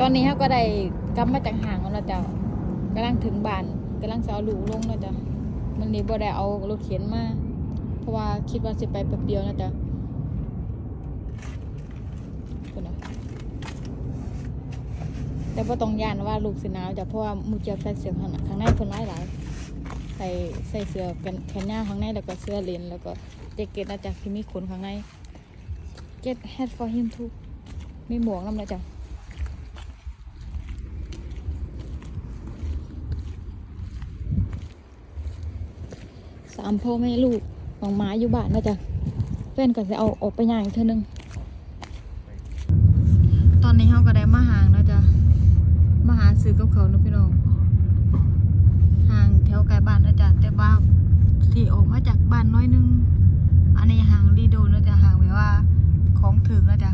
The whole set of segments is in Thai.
ตอนนี้เขาก็ได้กลับมาจากห่างแล้วนะเจ้ากำลังถึงบ้านกำลังจะเอาลูกลงแล้วจ้ะมันนี้บ่ได้เอารถเข็นมาเพราะว่าคิดว่าสิไปแป๊บเดียวนะจ๊ะแต่ว่าต้องย่านว่าลูกสิหนาวจ้ะเพราะว่ามูเจียบใส่เสื้อข้างข้างในคนร้ายหลายใส่ใส่เสื้อกันแขนยาวข้างในแล้วก็เสื้อเลนแล้วก็แจ็คเก็ตนะจ๊ะที่มีขนข้างใน get hat for him too มีหมวกน้ำนะจ๊ะ สามพ่อแม่ลูกของหมาอยู่บ้านนะจ๊ะแฟนก็จะเอาออกไปย่างอีกเท่านึง ตอนนี้เขาก็ได้มาห่างแล้วจ้ะมาหาซื้อกับเขานะพี่น้องห่างแถวไกลบ้านนะจ๊ะแต่ว่าที่ออกมาจากบ้านน้อยนึง อันนี้ห่างดีโดนแล้วจ้ะห่างแบบว่าของถึงแล้วจ้ะ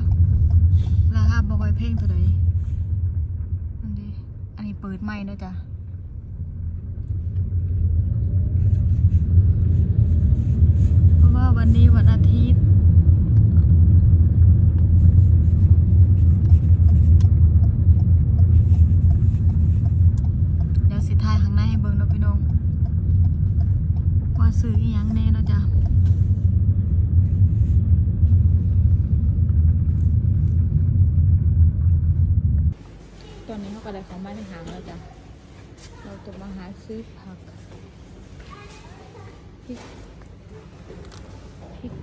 ราคาบ่อยเพ่งเท่าไหร่อันนี้อันนี้เปิดใหม่แล้วจ้ะ เพราะ วันนี้วันอาทิตย์ เดี๋ยวสิทายข้างในให้เบิ่งเนาะพี่น้อง ว่าซื้ออีหยังแน่เนาะจ้ะตอนนี้เขาก็ได้ของมาในหางแล้วจ้ะ เราจะมาหาซื้อผักพริก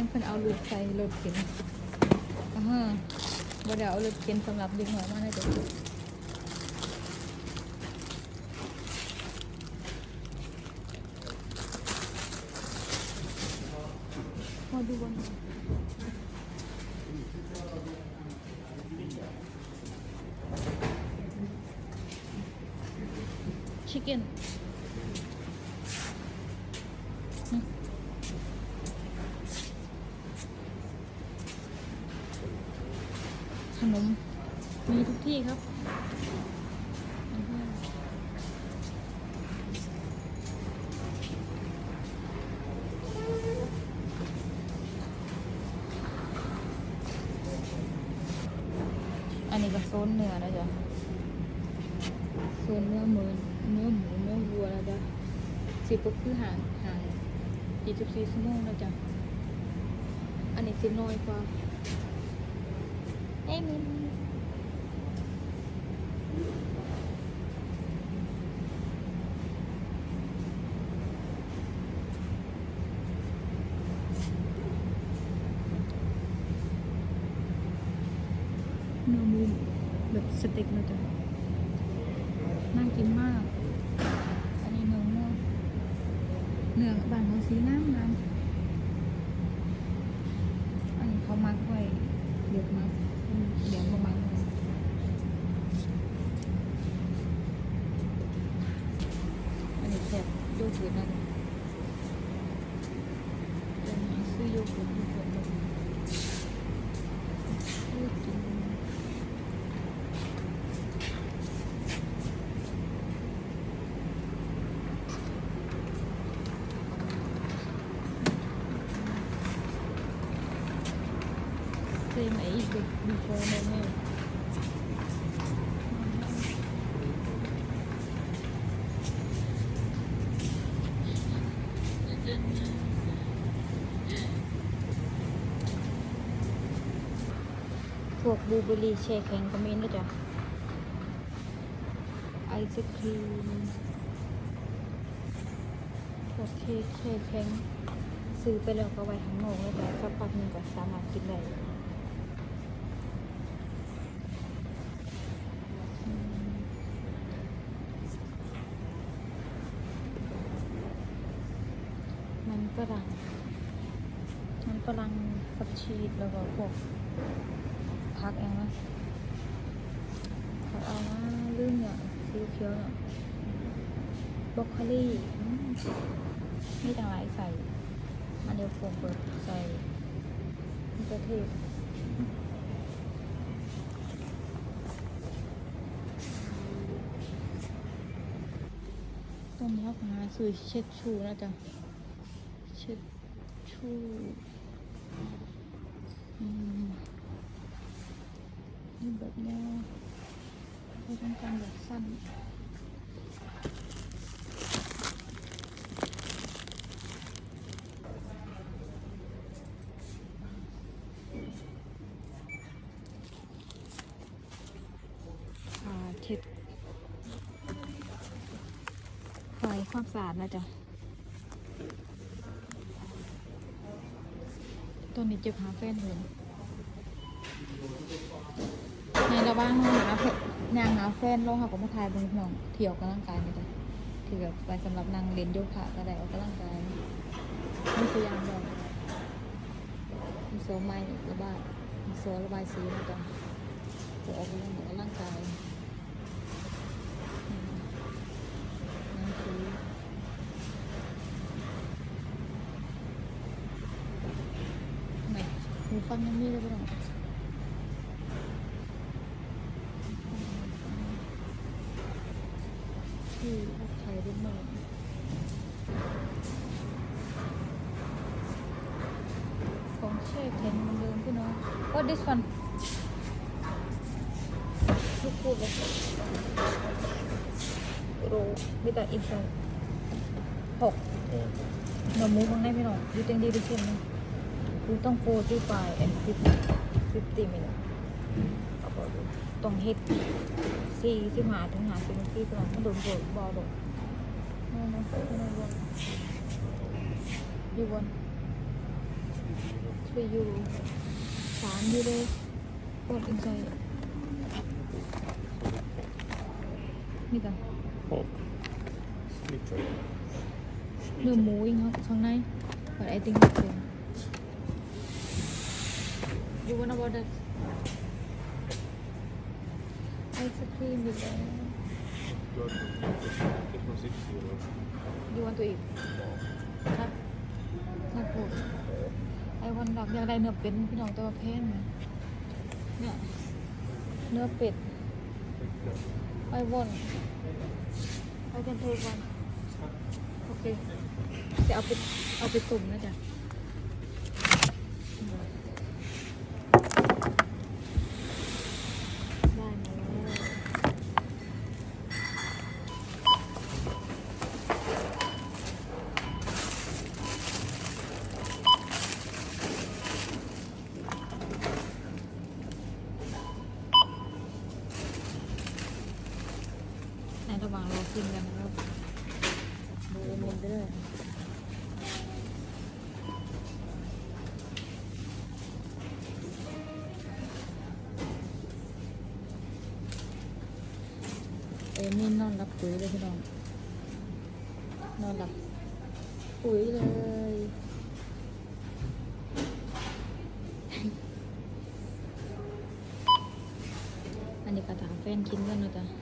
นเพิ่นเอาลูกใส่รถเข็นอ่าฮะบ่ได้เอารถเข็นสำหรับเด็กน้อยมานะจ๊ะมาดูบนชิคเก้น นม มีทุกที่ครับอันนี้ก็โซนเนื้อนะจ๊ะโซนเนื้อหมูเนื้อหมูเนื้อวัวนะจ๊ะสิบก็คือห่างห่างยี่สิบสี่ชั่วโมงนะจ๊ะอันนี้สิน้อยกว่า เอ้ยมีเนื้อหมูแบบสเต็กนะจ๊ะน่ากินมาก อันนี้เนื้อหมูเนื้อบานเขาสีน้ำน้ำอันนี้เขามักไว้เดือดมากเดี๋ยวประมาณอันนี้แซ่บโยเกิร์ตนะจ๊ะเดี๋ยวนี้ซื้อโยเกิร์ตโยเกิ ร์ตมาซื้อกิน same age be- before my marriage. พวกบลูเบอร์รี่แช่แข็งก็มีนะจ๊ะไอศครีมพวกเค้กแช่แข็งซื้อไปแล้วก็ไว้ข้างนอกแล้วแต่สักพักหนึงก็สามารถกินได้มมันฝรั่งมันฝรั่งกับชีสแล้วก็พวก พักเองนะขอเอาว่าลื่นเนี่ยสีเขียวเนี่ยบล็อกโคลี่มีต่างหลายใส่มันเดียวผมเปิดใส่มะเจือเทศต้มยำนะคือเช็ดชูนะจ๊ะเช็ดชู อืม นี่แบบยาวเราต้องการแบบสั้นอ่าเช็ดไฟความสะอาดนะจ๊ะตอนนี้เจ็บหาแฟนเลย ในระหว่างหาเพื่อนางหาแฟนลงหากับมาทายเบนพี่น้องเที่ยวกำลังกายนะจ๊ะที่แบบไปสำหรับนางเรียนโยคะก็ได้ออกกำลังกายนี่คือยางดอกมีโซไม้ระบายมีโซระบายสีนะจ๊ะจะออกกำลังออกายร่างกายอืมนั่นคือทำไมหูฟังยังมีเลยปะเนาะ ที่วัดไทยรุ่นใหม่ของเชฟเห็นเหมือนเดิมพี่น้อง What this one ทุกพูดเลยโรมีแต่อินโฟหกหนูมูข้างในพี่น้องยูเต็งดีไปเช่นนึงยูต้องโฟร์ที่ไฟแอนด์ฟิฟฟิฟตี้มิล ต้องเฮ็ดสี่สิบห้าถึงห้าสิบนาทีพี่น้องมันโดนโดนบอลโดนนั่นนะนั่นนะยูวันทรียูสามยูเลยกดอินไซด์นี่กัน Och splittrad. เนื้อหมูอีกครับข้างใน but I think it's same you wanna order that ice cream with the Du har ett från 60 euro. you want to eat ครับน่าพูดไอวันดอกอยากได้เนื้อเป็ดพี่น้องตัวาแพงไหมเนี่ยเนื้อเป็ดไอวันไอ้กันเทวันโอเคจะเอาไปเอาไปตุ่มนะจ๊ะ ระหว่างรอกินกันนะครับดูเอ็นๆไปด้วยเอมี่นอนรับปุ๋ยเลยพี่น้อง นอนหลับปุ๋ยเลยอันนี้ก็ถามแฟนกินกันนะจ๊ะ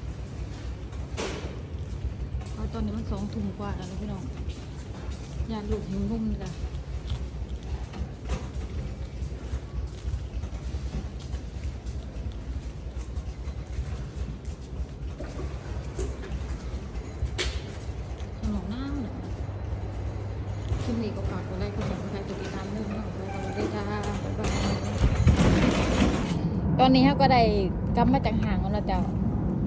ตอนนี้มันสองทุ่มกว่าแล้วพี่น้องอยาลูกหิวนุ่มนี่แหละขนมน้ำเนี่ยคลิปนี้ก็ฝากกดไลค์กดซับสไครต์กดติดตามเรื่องของเรากันเลยจ้าบ๊ายบายตอนนี้เขาก็ได้กลับมาจากห่างแล้วนะจ๊ะ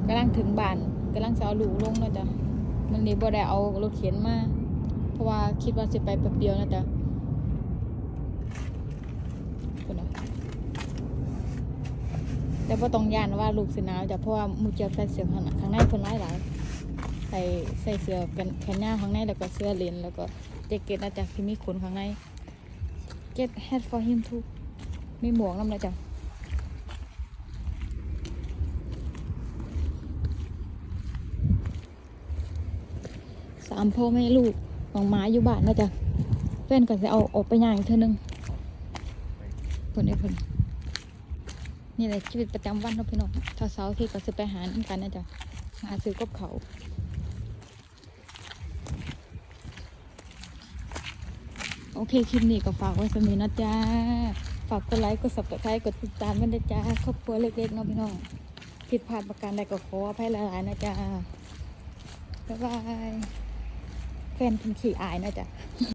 กำลังถึงบ้านกำลังจะเอาลูกลงแล้วจ้ะ มันเลยบ่ได้เอารถเข็นมา เพราะว่าคิดว่าจะไปแป๊บเดียวนะจ๊ะแต่ว่าต้องย่านว่าลูกเสียนาวจ้ะเพราะว่ามูเจียใส่เสื้อข้างข้างในคนร้ายหลายใส่ใส่เสื้อกันแขนยาข้างในแล้วก็เสื้อเลนแล้วก็เจ็คเก็ตนะจ๊ะที่มีขนข้างในเกต head for him too มีหมวกน้ำนะจ๊ะามพ่อแม่ลูกน้องหมาอยู่บ้านนะจ๊ะแฟนก็จะเอาออกไปย่างอีกเท่านึงเพิ่นได้เพิ่นนี่แหละชีวิตประจำวันเนาพี่น้องถ้าเสาที่ก็จะไปหาน้ำกันนะจ๊ะหาซื้อกับเขาโอเคคลิปนี้ก็ฝากไว้สำนีนะจ๊ะฝากกดไลค์กด subscribe กดติดตามกันด้วยจ้าครอบครัวเล็กๆเนาะพี่น้องผิดพลาดประการใดก็ขออภัยหลายๆนะจ๊ะบ๊ายบาย แฟนเป็นขี่อายนะจ๊ะ